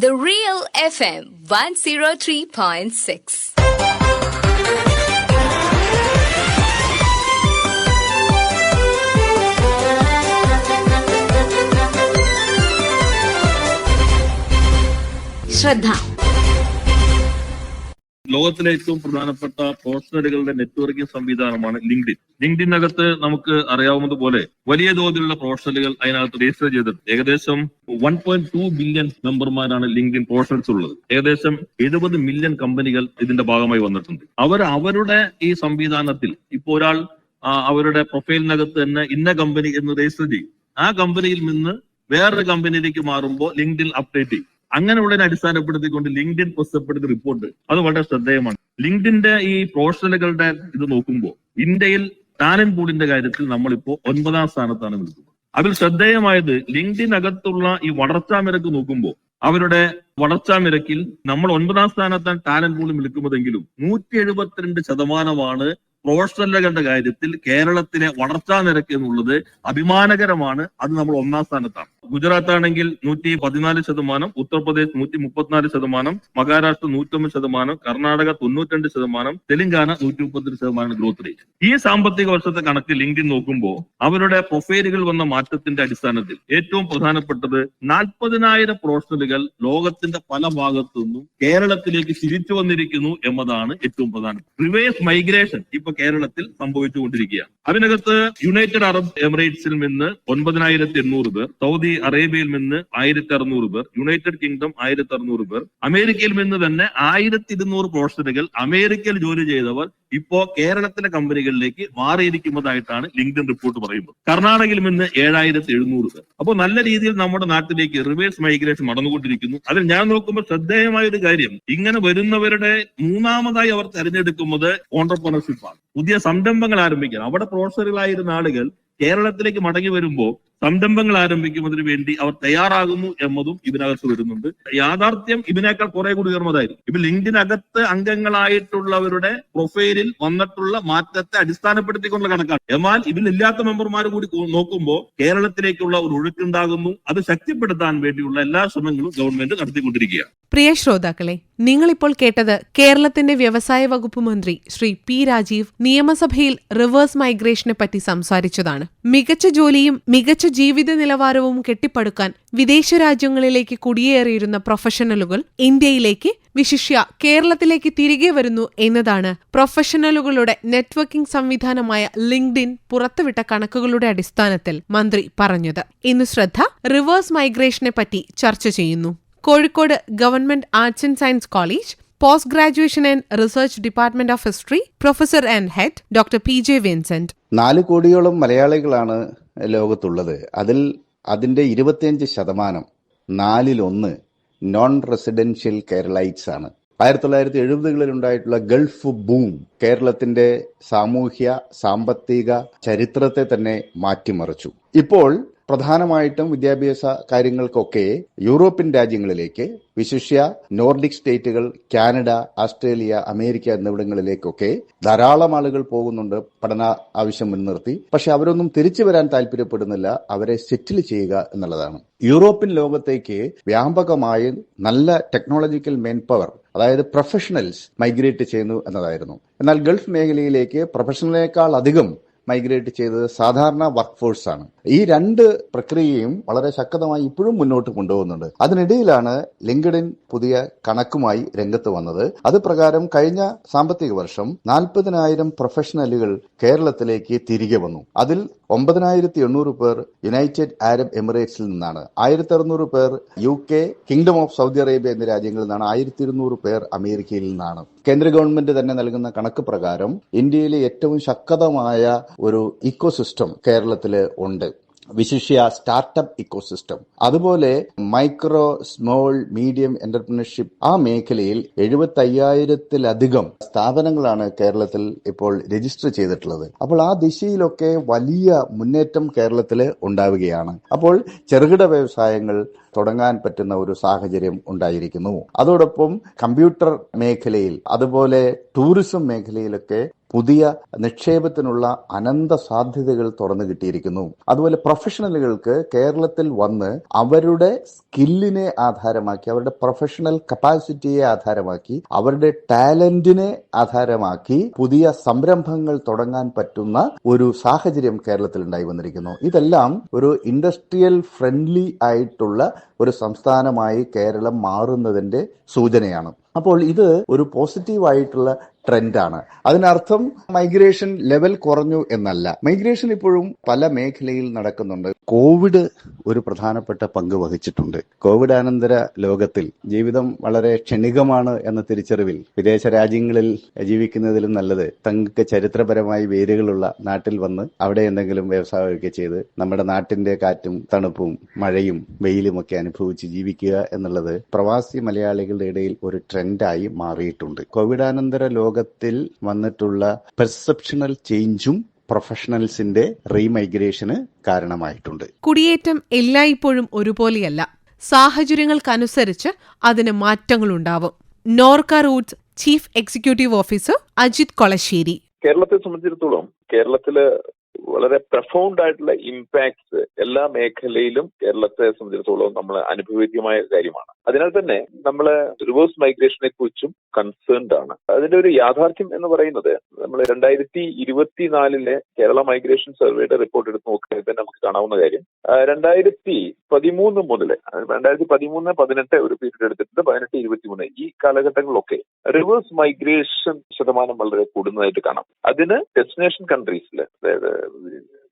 The Real FM 103.6. ശ്രദ്ധ ലോകത്തിലെ ഏറ്റവും പ്രധാനപ്പെട്ട പ്രൊഫഷണലുകളുടെ നെറ്റ്വർക്കിംഗ് സംവിധാനമാണ് ലിങ്ക്ഡിൻ ലിങ്ക്ഡിനകത്ത് നമുക്ക് അറിയാവുന്നതുപോലെ വലിയ തോതിലുള്ള പ്രൊഫഷണലുകൾ അതിനകത്ത് രജിസ്റ്റർ ചെയ്തിട്ടുണ്ട്. ഏകദേശം വൺ പോയിന്റ് ടു ബില്യൺ മെമ്പർമാരാണ് ലിങ്ക്ഡിൻ പ്രൊഫഷണൽസ് ഉള്ളത്. ഏകദേശം എഴുപത് മില്യൺ കമ്പനികൾ ഇതിന്റെ ഭാഗമായി വന്നിട്ടുണ്ട്. അവർ അവരുടെ ഈ സംവിധാനത്തിൽ ഇപ്പോൾ ഒരാൾ അവരുടെ പ്രൊഫൈലിനകത്ത് തന്നെ ഇന്ന കമ്പനി എന്ന് രജിസ്റ്റർ ചെയ്യും. ആ കമ്പനിയിൽ നിന്ന് വേറൊരു കമ്പനിയിലേക്ക് മാറുമ്പോൾ ലിങ്ക്ഡിൻ അപ്ഡേറ്റ് ചെയ്യും. അങ്ങനെയുള്ളതിനെ അടിസ്ഥാനപ്പെടുത്തിക്കൊണ്ട് ലിങ്ക്ഡിൻ പ്രസിദ്ധപ്പെടുത്തിയ റിപ്പോർട്ട് അത് വളരെ ശ്രദ്ധേയമാണ്. ലിങ്ക്ഡിന്റെ ഈ പ്രൊഫഷണലുകളുടെ ഇത് നോക്കുമ്പോൾ ഇന്ത്യയിൽ ടാലന്റ് പൂളിന്റെ കാര്യത്തിൽ നമ്മളിപ്പോ ഒൻപതാം സ്ഥാനത്താണ് നിൽക്കുന്നത്. അതിൽ ശ്രദ്ധേയമായത് ലിങ്ക്ഡിനകത്തുള്ള ഈ വളർച്ചാ നിരക്ക് നോക്കുമ്പോൾ അവരുടെ വളർച്ചാ നിരക്കിൽ നമ്മൾ ഒൻപതാം സ്ഥാനത്താണ് ടാലന്റ് പൂളിൽ നിൽക്കുന്നതെങ്കിലും നൂറ്റി എഴുപത്തിരണ്ട് ശതമാനമാണ് പ്രൊഫഷണലുകളുടെ കാര്യത്തിൽ കേരളത്തിലെ വളർച്ചാ നിരക്ക് എന്നുള്ളത് അഭിമാനകരമാണ്. അത് നമ്മൾ ഒന്നാം സ്ഥാനത്താണ്. ഗുജറാത്ത് ആണെങ്കിൽ നൂറ്റി പതിനാല് ശതമാനം ഉത്തർപ്രദേശ് നൂറ്റി മുപ്പത്തിനാല് ശതമാനം മഹാരാഷ്ട്ര നൂറ്റൊമ്പത് ശതമാനം കർണാടക തൊണ്ണൂറ്റിരണ്ട് ശതമാനം തെലങ്കാന നൂറ്റി മുപ്പത്തിരണ്ട് ശതമാനം ഗ്രോത്ത് റേറ്റ് ഈ സാമ്പത്തിക വർഷത്തെ കണക്ക് ലിങ്കിൽ നോക്കുമ്പോൾ അവരുടെ പ്രൊഫൈലുകൾ വന്ന മാറ്റത്തിന്റെ അടിസ്ഥാനത്തിൽ ഏറ്റവും പ്രധാനപ്പെട്ടത് നാൽപ്പതിനായിരം പ്രൊഫഷണലുകൾ ലോകത്തിന്റെ പല ഭാഗത്തു നിന്നും കേരളത്തിലേക്ക് തിരിച്ചു വന്നിരിക്കുന്നു എന്നതാണ് ഏറ്റവും പ്രധാനം. റിവേഴ്സ് മൈഗ്രേഷൻ ഇപ്പൊ കേരളത്തിൽ സംഭവിച്ചുകൊണ്ടിരിക്കുകയാണ്. അതിനകത്ത് യുണൈറ്റഡ് അറബ് എമിറേറ്റ്സിൽ നിന്ന് ഒൻപതിനായിരത്തി എണ്ണൂറ് പേർ സൗദി അറേബ്യയിൽ നിന്ന് ആയിരത്തി അറുന്നൂറ് പേർ യുണൈറ്റഡ് കിങ്ഡം ആയിരത്തി അറുന്നൂറ് പേർ അമേരിക്കയിൽ നിന്ന് തന്നെ ആയിരത്തി ഇരുന്നൂറ് പ്രൊഫഷണലുകൾ അമേരിക്കയിൽ ജോലി ചെയ്തവർ ഇപ്പോ കേരളത്തിലെ കമ്പനികളിലേക്ക് മാറിയിരിക്കുന്നതായിട്ടാണ് ലിങ്ക്ഡൻ റിപ്പോർട്ട് പറയുന്നത്. കർണാടകയിൽ നിന്ന് ഏഴായിരത്തി എഴുന്നൂറ് പേർ. അപ്പോൾ നല്ല രീതിയിൽ നമ്മുടെ നാട്ടിലേക്ക് റിവേഴ്സ് മൈഗ്രേഷൻ നടന്നുകൊണ്ടിരിക്കുന്നു. അതിൽ ഞാൻ നോക്കുമ്പോൾ ശ്രദ്ധേയമായ ഒരു കാര്യം ഇങ്ങനെ വരുന്നവരുടെ മൂന്നാമതായി അവർ തെരഞ്ഞെടുക്കുന്നത് ഓണ്ടർപ്രണർഷിപ്പാണ് പുതിയ സംരംഭങ്ങൾ ആരംഭിക്കാൻ. അവിടെ പ്രൊഫസറുകളായിരുന്ന ആളുകൾ കേരളത്തിലേക്ക് മടങ്ങി വരുമ്പോൾ സംരംഭങ്ങൾ ആരംഭിക്കുന്നതിന് വേണ്ടി അവർ തയ്യാറാകുന്നു എന്നതും ഇതിനകത്ത് വരുന്നുണ്ട്. യാഥാർത്ഥ്യം ഇതിനേക്കാൾ കുറെ കൂടി ഉയർന്നതായിരിക്കും. ഇപ്പൊ ലിങ്കിനകത്ത് അംഗങ്ങളായിട്ടുള്ളവരുടെ പ്രൊഫൈലിൽ വന്നിട്ടുള്ള മാറ്റത്തെ അടിസ്ഥാനപ്പെടുത്തിക്കൊണ്ടുള്ള കണക്കാണ് എന്നാൽ ഇതിലില്ലാത്ത മെമ്പർമാർ കൂടി നോക്കുമ്പോൾ കേരളത്തിലേക്കുള്ള ഒരു ഒഴുക്കുണ്ടാകുന്നു. അത് ശക്തിപ്പെടുത്താൻ വേണ്ടിയുള്ള എല്ലാ ശ്രമങ്ങളും ഗവൺമെന്റ് നടത്തിക്കൊണ്ടിരിക്കുകയാണ്. പ്രിയ ശ്രോതാക്കളെ നിങ്ങളിപ്പോൾ കേട്ടത് കേരളത്തിന്റെ വ്യവസായ വകുപ്പ് മന്ത്രി ശ്രീ പി രാജീവ് നിയമസഭയിൽ റിവേഴ്സ് മൈഗ്രേഷനെ പറ്റി സംസാരിച്ചതാണ്. മികച്ച ജോലിയും മികച്ച ജീവിത നിലവാരവും കെട്ടിപ്പടുക്കാൻ വിദേശ രാജ്യങ്ങളിലേക്ക് കുടിയേറിയിരുന്ന പ്രൊഫഷണലുകൾ ഇന്ത്യയിലേക്ക് വിശിഷ്യ കേരളത്തിലേക്ക് തിരികെ വരുന്നു എന്നതാണ് പ്രൊഫഷണലുകളുടെ നെറ്റ്വർക്കിംഗ് സംവിധാനമായ ലിങ്ക്ഡിൻ പുറത്തുവിട്ട കണക്കുകളുടെ അടിസ്ഥാനത്തിൽ മന്ത്രി പറഞ്ഞത്. ഇന്ന് ശ്രദ്ധ റിവേഴ്സ് മൈഗ്രേഷനെ പറ്റി ചർച്ച ചെയ്യുന്നു. Kozhikode government arts and science college post graduation and research department of history professor and head doctor P J Vincent. നാല് കോടിയോളം മലയാളികളാണ് ലോകത്തുള്ളത്. അതിൽ അതിന്റെ ഇരുപത്തിയഞ്ച് ശതമാനം നാലിലൊന്ന് നോൺ റെസിഡൻഷ്യൽ കേരളൈറ്റ്സ് ആണ്. ആയിരത്തി തൊള്ളായിരത്തി എഴുപതുകളിൽ ഉണ്ടായിട്ടുള്ള ഗൾഫ് ബൂം കേരളത്തിന്റെ സാമൂഹ്യ സാമ്പത്തിക ചരിത്രത്തെ തന്നെ മാറ്റിമറിച്ചു. ഇപ്പോൾ പ്രധാനമായിട്ടും വിദ്യാഭ്യാസ കാര്യങ്ങൾക്കൊക്കെ യൂറോപ്യൻ രാജ്യങ്ങളിലേക്ക് വിശിഷ്യ നോർഡിക് സ്റ്റേറ്റുകൾ കാനഡ ഓസ്ട്രേലിയ അമേരിക്ക എന്നിവിടങ്ങളിലേക്കൊക്കെ ധാരാളം ആളുകൾ പോകുന്നുണ്ട് പഠന ആവശ്യം മുൻനിർത്തി. പക്ഷെ അവരൊന്നും തിരിച്ചു വരാൻ താല്പര്യപ്പെടുന്നില്ല. അവരെ സെറ്റിൽ ചെയ്യുക എന്നുള്ളതാണ്. യൂറോപ്യൻ ലോകത്തേക്ക് വ്യാപകമായി നല്ല ടെക്നോളജിക്കൽ മെൻ പവർ അതായത് പ്രൊഫഷണൽസ് മൈഗ്രേറ്റ് ചെയ്യുന്നു എന്നതായിരുന്നു. എന്നാൽ ഗൾഫ് മേഖലയിലേക്ക് പ്രൊഫഷണലിനേക്കാൾ അധികം മൈഗ്രേറ്റ് ചെയ്തത് സാധാരണ വർക്ക് ഫോഴ്സാണ് ഈ രണ്ട് പ്രക്രിയയും വളരെ ശക്തമായി ഇപ്പോഴും മുന്നോട്ട് കൊണ്ടുപോകുന്നുണ്ട്. അതിനിടയിലാണ് ലിങ്ക്ഡിൻ പുതിയ കണക്കുമായി രംഗത്ത് വന്നത്. അത് പ്രകാരം കഴിഞ്ഞ സാമ്പത്തിക വർഷം നാൽപ്പതിനായിരം പ്രൊഫഷണലുകൾ കേരളത്തിലേക്ക് തിരികെ വന്നു. അതിൽ ഒമ്പതിനായിരത്തി എണ്ണൂറ് പേർ യുണൈറ്റഡ് അറബ് എമിറേറ്റ്സിൽ നിന്നാണ്. ആയിരത്തി അറുന്നൂറ് പേർ U K kingdom of Saudi Arabia എന്നീ രാജ്യങ്ങളിൽ നിന്നാണ്. ആയിരത്തി ഇരുന്നൂറ് പേർ അമേരിക്കയിൽ നിന്നാണ്. കേന്ദ്ര ഗവൺമെന്റ് തന്നെ നൽകുന്ന കണക്ക് പ്രകാരം ഇന്ത്യയിലെ ഏറ്റവും ശക്തമായ ഒരു ഇക്കോസിസ്റ്റം കേരളത്തിൽ ഉണ്ട്. വിശിഷ്യ സ്റ്റാർട്ടപ്പ് ഇക്കോസിസ്റ്റം. അതുപോലെ മൈക്രോ സ്മോൾ മീഡിയം എന്റർപ്രണർഷിപ്പ് ആ മേഖലയിൽ എഴുപത്തി അയ്യായിരത്തിലധികം സ്ഥാപനങ്ങളാണ് കേരളത്തിൽ ഇപ്പോൾ രജിസ്റ്റർ ചെയ്തിട്ടുള്ളത്. അപ്പോൾ ആ ദിശയിലൊക്കെ വലിയ മുന്നേറ്റം കേരളത്തിൽ ഉണ്ടാവുകയാണ്. അപ്പോൾ ചെറുകിട വ്യവസായങ്ങൾ തുടങ്ങാൻ പറ്റുന്ന ഒരു സാഹചര്യം ഉണ്ടായിരിക്കുന്നു. അതോടൊപ്പം കമ്പ്യൂട്ടർ മേഖലയിൽ അതുപോലെ ടൂറിസം മേഖലയിലൊക്കെ പുതിയ നിക്ഷേപത്തിനുള്ള അനന്ത സാധ്യതകൾ തുറന്നു കിട്ടിയിരിക്കുന്നു. അതുപോലെ പ്രൊഫഷണലുകൾക്ക് കേരളത്തിൽ വന്ന് അവരുടെ സ്കില്ലിനെ ആധാരമാക്കി അവരുടെ പ്രൊഫഷണൽ കപ്പാസിറ്റിയെ ആധാരമാക്കി അവരുടെ ടാലന്റിനെ ആധാരമാക്കി പുതിയ സംരംഭങ്ങൾ തുടങ്ങാൻ പറ്റുന്ന ഒരു സാഹചര്യം കേരളത്തിൽ ഉണ്ടായി വന്നിരിക്കുന്നു. ഇതെല്ലാം ഒരു ഇൻഡസ്ട്രിയൽ ഫ്രണ്ട്ലി ആയിട്ടുള്ള ഒരു സംസ്ഥാനമായി കേരളം മാറുന്നതിന്റെ സൂചനയാണ്. അപ്പോൾ ഇത് ഒരു പോസിറ്റീവ് ആയിട്ടുള്ള ട്രെൻഡാണ്. അതിനർത്ഥം മൈഗ്രേഷൻ ലെവൽ കുറഞ്ഞു എന്നല്ല. മൈഗ്രേഷൻ ഇപ്പോഴും പല മേഖലയിൽ നടക്കുന്നുണ്ട്. കോവിഡ് ഒരു പ്രധാനപ്പെട്ട പങ്ക് വഹിച്ചിട്ടുണ്ട്. കോവിഡ് അനന്തര ലോകത്തിൽ ജീവിതം വളരെ ക്ഷണികമാണ് എന്ന തിരിച്ചറിവിൽ വിദേശ രാജ്യങ്ങളിൽ ജീവിക്കുന്നതിലും നല്ലത് തങ്ങൾക്ക് ചരിത്രപരമായി വേരുകളുള്ള നാട്ടിൽ വന്ന് അവിടെ എന്തെങ്കിലും വ്യവസായമൊക്കെ ചെയ്ത് നമ്മുടെ നാട്ടിന്റെ കാറ്റും തണുപ്പും മഴയും വെയിലും ഒക്കെ അനുഭവിച്ച് ജീവിക്കുക എന്നുള്ളത് പ്രവാസി മലയാളികളുടെ ഇടയിൽ ഒരു ട്രെൻഡായി മാറിയിട്ടുണ്ട്. കോവിഡാനന്തര ലോകത്തിൽ വന്നിട്ടുള്ള പെർസെപ്ഷണൽ ചേഞ്ചും പ്രൊഫഷണൽസിന്റെ റീമൈഗ്രേഷന് കാരണമായിട്ടുണ്ട്. കുടിയേറ്റം എല്ലായ്പ്പോഴും ഒരുപോലെയല്ല. സാഹചര്യങ്ങൾക്കനുസരിച്ച് അതിന് മാറ്റങ്ങളുണ്ടാവും. Norka roots chief executive officer Ajith Kolassery. കേരളത്തെ സംബന്ധിച്ചിടത്തോളം കേരളത്തിൽ വളരെ പ്രഫൗണ്ട് ആയിട്ടുള്ള ഇമ്പാക്ട്സ് എല്ലാ മേഖലയിലും കേരളത്തെ സംബന്ധിച്ചിടത്തോളം നമ്മൾ അനുഭവേദ്യമായ കാര്യമാണ്. അതിനാൽ തന്നെ നമ്മൾ റിവേഴ്സ് മൈഗ്രേഷനെ കുറിച്ചും കൺസേൺഡ് ആണ്. അതിന്റെ ഒരു യാഥാർത്ഥ്യം എന്ന് പറയുന്നത് നമ്മൾ രണ്ടായിരത്തി ഇരുപത്തിനാലിലെ കേരള മൈഗ്രേഷൻ സർവേയുടെ റിപ്പോർട്ട് എടുത്ത് നോക്കുകയാണെങ്കിൽ തന്നെ നമുക്ക് കാണാവുന്ന കാര്യം. രണ്ടായിരത്തി പതിമൂന്ന് മുതൽ രണ്ടായിരത്തി പതിമൂന്ന് പതിനെട്ട് ഒരു പീരീഡ് എടുത്തിട്ടുണ്ട് പതിനെട്ട് ഇരുപത്തിമൂന്ന്. ഈ കാലഘട്ടങ്ങളിലൊക്കെ റിവേഴ്സ് മൈഗ്രേഷൻ ശതമാനം വളരെ കൂടുന്നതായിട്ട് കാണാം. അതിന് ഡെസ്റ്റിനേഷൻ കൺട്രീസിൽ അതായത്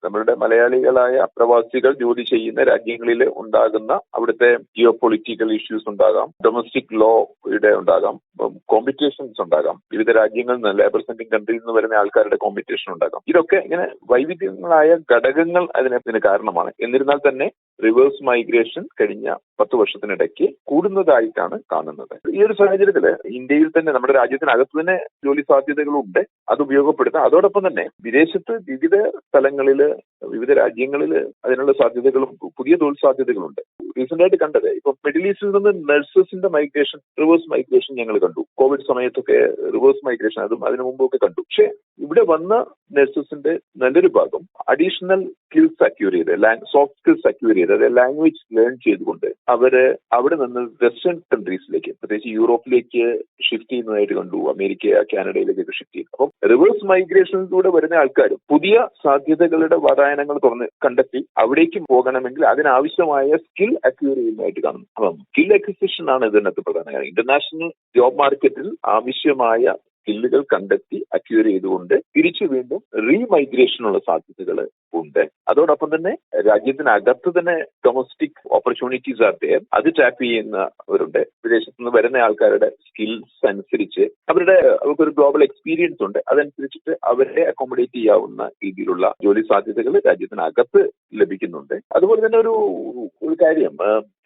നമ്മളുടെ മലയാളികളായ പ്രവാസികൾ ജോലി ചെയ്യുന്ന രാജ്യങ്ങളിൽ ഉണ്ടാകുന്ന അവിടുത്തെ ജിയോ പൊളിറ്റിക്കൽ ഇഷ്യൂസ് ഉണ്ടാകാം ഡൊമസ്റ്റിക് ലോയുടെ ഉണ്ടാകാം കോമ്പറ്റീഷൻസ് ഉണ്ടാകാം വിവിധ രാജ്യങ്ങളിൽ നിന്ന് ലേബർ സെന്റിംഗ് കൺട്രിയിൽ നിന്ന് വരുന്ന ആൾക്കാരുടെ കോമ്പറ്റീഷൻ ഉണ്ടാകാം. ഇതൊക്കെ ഇങ്ങനെ വൈവിധ്യങ്ങളായ ഘടകങ്ങൾ അതിന് കാരണമാണ്. എന്നിരുന്നാൽ തന്നെ റിവേഴ്സ് മൈഗ്രേഷൻ കഴിഞ്ഞ പത്ത് വർഷത്തിനിടയ്ക്ക് കൂടുന്നതായിട്ടാണ് കാണുന്നത്. ഈ ഒരു സാഹചര്യത്തിൽ ഇന്ത്യയിൽ തന്നെ നമ്മുടെ രാജ്യത്തിനകത്ത് തന്നെ ജോലി സാധ്യതകളുണ്ട്. അത് ഉപയോഗപ്പെടുത്താം. അതോടൊപ്പം തന്നെ വിദേശത്ത് വിവിധ സ്ഥലങ്ങളിൽ വിവിധ രാജ്യങ്ങളിൽ അതിനുള്ള സാധ്യതകളും പുതിയ തൊഴിൽ സാധ്യതകളുണ്ട്. റീസെന്റ് ആയിട്ട് കണ്ടത് ഇപ്പൊ മിഡിൽ ഈസ്റ്റിൽ നിന്ന് നഴ്സസിന്റെ മൈഗ്രേഷൻ റിവേഴ്സ് മൈഗ്രേഷൻ ഞങ്ങൾ കണ്ടു. കോവിഡ് സമയത്തൊക്കെ റിവേഴ്സ് മൈഗ്രേഷൻ അതും അതിനു മുമ്പൊക്കെ കണ്ടു. പക്ഷേ ഇവിടെ വന്ന നഴ്സസിന്റെ നല്ലൊരു ഭാഗം അഡീഷണൽ സ്കിൽസ് അക്യൂർ ചെയ്ത് സോഫ്റ്റ് സ്കിൽസ് അക്യൂർ ചെയ്ത് അതായത് ലാംഗ്വേജ് ലേൺ ചെയ്തുകൊണ്ട് അവർ അവിടെ നിന്ന് വെസ്റ്റേൺ കൺട്രീസിലേക്ക് പ്രത്യേകിച്ച് യൂറോപ്പിലേക്ക് ഷിഫ്റ്റ് ചെയ്യുന്നതായിട്ട് കണ്ടു അമേരിക്ക കാനഡയിലേക്കൊക്കെ ഷിഫ്റ്റ് ചെയ്തു. അപ്പം റിവേഴ്സ് മൈഗ്രേഷനിലൂടെ വരുന്ന ആൾക്കാരും പുതിയ സാധ്യതകളുടെ വാതായനങ്ങൾ തുറന്ന് കണ്ടെത്തി അവിടേക്ക് പോകണമെങ്കിൽ അതിനാവശ്യമായ സ്കിൽ അക്യൂർ ചെയ്യുന്നതായിട്ട് കാണുന്നു. അപ്പം സ്കിൽ അക്വിസിഷൻ ആണ് ഇതിനകത്ത് പ്രധാന കാര്യം. ഇന്റർനാഷണൽ ജോബ് മാർക്കറ്റിൽ ആവശ്യമായ സ്കില്ലുകൾ കണ്ടെത്തി അക്യൂർ ചെയ്തുകൊണ്ട് തിരിച്ചു വീണ്ടും റീമൈഗ്രേഷനുള്ള സാധ്യതകൾ ഉണ്ട്. അതോടൊപ്പം തന്നെ രാജ്യത്തിനകത്ത് തന്നെ ഡൊമസ്റ്റിക് ഓപ്പർച്യൂണിറ്റീസ് ആർ ദയർ അത് ടാപ്പ് ചെയ്യുന്നവരുണ്ട്. വിദേശത്ത് നിന്ന് വരുന്ന ആൾക്കാരുടെ സ്കിൽസ് അനുസരിച്ച് അവരുടെ അവർക്കൊരു ഗ്ലോബൽ എക്സ്പീരിയൻസ് ഉണ്ട്. അതനുസരിച്ചിട്ട് അവരെ അക്കോമഡേറ്റ് ചെയ്യാവുന്ന രീതിയിലുള്ള ജോലി സാധ്യതകൾ രാജ്യത്തിനകത്ത് ലഭിക്കുന്നുണ്ട്. അതുപോലെ തന്നെ ഒരു ഒരു കാര്യം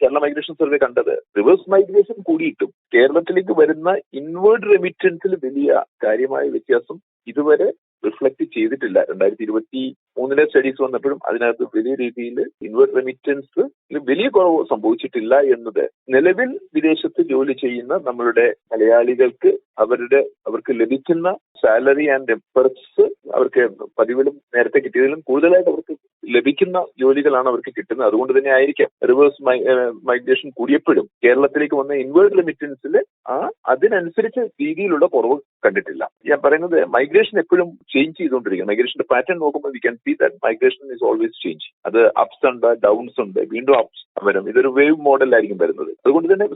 കേരള മൈഗ്രേഷൻ സർവേ കണ്ടത് റിവേഴ്സ് മൈഗ്രേഷൻ കൂടിയിട്ടും കേരളത്തിലേക്ക് വരുന്ന ഇൻവേർഡ് റെമിറ്റൻസിൽ വലിയ കാര്യമായ വ്യത്യാസം ഇതുവരെ റിഫ്ലക്ട് ചെയ്തിട്ടില്ല. രണ്ടായിരത്തി ഇരുപത്തി മൂന്നിലെ സ്റ്റഡീസ് വന്നപ്പോഴും അതിനകത്ത് വലിയ രീതിയിൽ ഇൻവേർട്ട് റെമിറ്റൻസ് വലിയ കുറവ് സംഭവിച്ചിട്ടില്ല എന്നത് നിലവിൽ വിദേശത്ത് ജോലി ചെയ്യുന്ന നമ്മളുടെ മലയാളികൾക്ക് അവരുടെ അവർക്ക് ലഭിക്കുന്ന സാലറി ആൻഡ് എഫർട്സ് അവർക്ക് പതിവിലും നേരത്തെ കിട്ടിയതിലും കൂടുതലായിട്ട് അവർക്ക് ലഭിക്കുന്ന ജോലികളാണ് അവർക്ക് കിട്ടുന്നത്. അതുകൊണ്ട് തന്നെ ആയിരിക്കാം റിവേഴ്സ് മൈഗ്രേഷൻ കൂടിയപ്പോഴും കേരളത്തിലേക്ക് വന്ന ഇൻവേർട്ട് ലിമിറ്റൻസിൽ ആ അതിനനുസരിച്ച് രീതിയിലുള്ള കുറവ് കണ്ടിട്ടില്ല. ഞാൻ പറയുന്നത് മൈഗ്രേഷൻ എപ്പോഴും ചേഞ്ച് ചെയ്തുകൊണ്ടിരിക്കും മൈഗ്രേഷന്റെ പാറ്റേൺ നോക്കുമ്പോൾ we can see that migration is always change അത് അപ്സ് ഉണ്ട് ഡൗൺസ് ഉണ്ട്. വീണ്ടും അപ്സ് വരും. ഇതൊരു വേവ് മോഡലായിരിക്കും വരുന്നത്. അതുകൊണ്ട് തന്നെ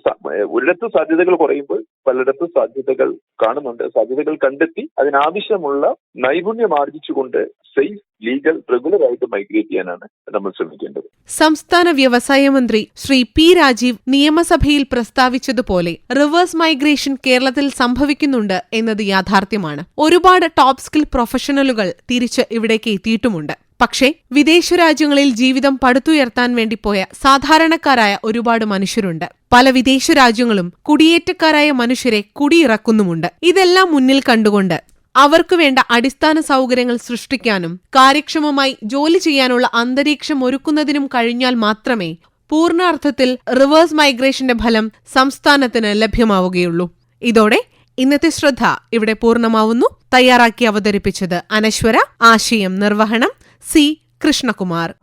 ഒരിടത്ത് സാധ്യതകൾ കുറയുമ്പോൾ പലയിടത്തും സാധ്യതകൾ കാണുന്നുണ്ട്. സാധ്യതകൾ കണ്ടെത്തി അതിനാവശ്യമുള്ള നൈപുണ്യം ആർജിച്ചുകൊണ്ട് സേഫ് ലീഗൽ റെഗുലർ ആയിട്ട് മൈഗ്രേറ്റ് ചെയ്യാനാണ് നമ്മൾ ശ്രമിക്കേണ്ടത്. സംസ്ഥാന വ്യവസായ മന്ത്രി ശ്രീ പി രാജീവ് നിയമസഭയിൽ പ്രസ്താവിച്ചതുപോലെ റിവേഴ്സ് മൈഗ്രേഷൻ കേരളത്തിൽ സംഭവിക്കുന്നുണ്ട് എന്നത് യാഥാർത്ഥ്യമാണ്. ഒരുപാട് ടോപ്പ് സ്കിൽ പ്രൊഫഷണലുകൾ തിരിച്ച് ഇവിടേക്ക് എത്തിയിട്ടുമുണ്ട്. പക്ഷേ വിദേശ രാജ്യങ്ങളിൽ ജീവിതം പടുത്തുയർത്താൻ വേണ്ടി പോയ സാധാരണക്കാരായ ഒരുപാട് മനുഷ്യരുണ്ട്. പല വിദേശ രാജ്യങ്ങളും കുടിയേറ്റക്കാരായ മനുഷ്യരെ കുടിയിറക്കുന്നുമുണ്ട്. ഇതെല്ലാം മുന്നിൽ കണ്ടുകൊണ്ട് അവർക്ക് വേണ്ട അടിസ്ഥാന സൗകര്യങ്ങൾ സൃഷ്ടിക്കാനും കാര്യക്ഷമമായി ജോലി ചെയ്യാനുള്ള അന്തരീക്ഷം ഒരുക്കുന്നതിനും കഴിഞ്ഞാൽ മാത്രമേ പൂർണാർത്ഥത്തിൽ റിവേഴ്സ് മൈഗ്രേഷന്റെ ഫലം സംസ്ഥാനത്തിന് ലഭ്യമാവുകയുള്ളൂ. ഇതോടെ ഇന്നത്തെ ശ്രദ്ധ ഇവിടെ പൂർണമാവുന്നു. തയ്യാറാക്കി അവതരിപ്പിച്ചത് അനശ്വര ആശയം നിർവഹണം സി കൃഷ്ണകുമാർ.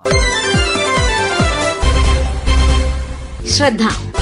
ശ്രദ്ധ.